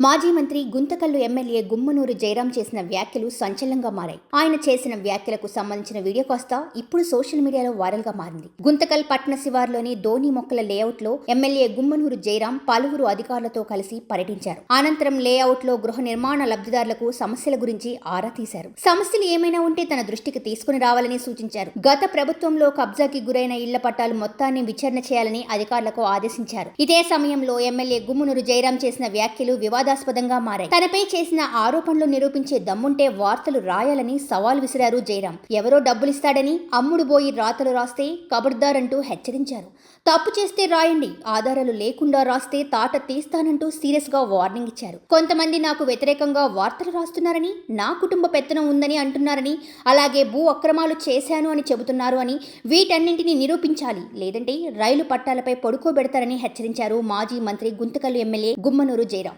మాజీ మంత్రి గుంతకల్లు ఎమ్మెల్యే గుమ్మనూరు జయరాం చేసిన వ్యాఖ్యలు సంచలనంగా మారాయి. ఆయన చేసిన వ్యాఖ్యలకు సంబంధించిన వీడియో కాస్త ఇప్పుడు సోషల్ మీడియాలో వైరల్గా మారింది. గుంతకల్ పట్న శివార్లోని ధోని మొక్కల లేఅవుట్లో ఎమ్మెల్యే గుమ్మనూరు జయరాం పలువురు అధికారులతో కలిసి పర్యటించారు. అనంతరం లేఅవుట్లో గృహ నిర్మాణ లబ్ధిదారులకు సమస్యల గురించి ఆరా తీశారు. సమస్యలు ఏమైనా ఉంటే తన దృష్టికి తీసుకుని రావాలని సూచించారు. గత ప్రభుత్వంలో కబ్జాకి గురైన ఇళ్ళ పట్టాలు మొత్తాన్ని విచారణ చేయాలని అధికారులకు ఆదేశించారు. ఇదే సమయంలో ఎమ్మెల్యే గుమ్మనూరు జయరాం చేసిన వ్యాఖ్యలు వివాద వివాదాస్పదంగా మారాయి. తనపై చేసిన ఆరోపణలు నిరూపించే దమ్ముంటే వార్తలు రాయాలని సవాల్ విసిరారు జయరాం. ఎవరో డబ్బులిస్తాడని అమ్ముడు పోయి రాతలు రాస్తే కబడ్దారంటూ హెచ్చరించారు. తప్పు చేస్తే రాయండి ఆధారాలు లేకుండా రాస్తే తాట తీస్తానంటూ సీరియస్గా వార్నింగ్ ఇచ్చారు. కొంతమంది నాకు వ్యతిరేకంగా వార్తలు రాస్తున్నారని నా కుటుంబ పెత్తనం ఉందని అంటున్నారని అలాగే భూ అక్రమాలు చేశాను అని చెబుతున్నారు అని వీటన్నింటినీ నిరూపించాలి. లేదంటే రైలు పట్టాలపై పడుకోబెడతారని హెచ్చరించారు మాజీ మంత్రి గుంతకల్లు ఎమ్మెల్యే గుమ్మనూరు జయరాం.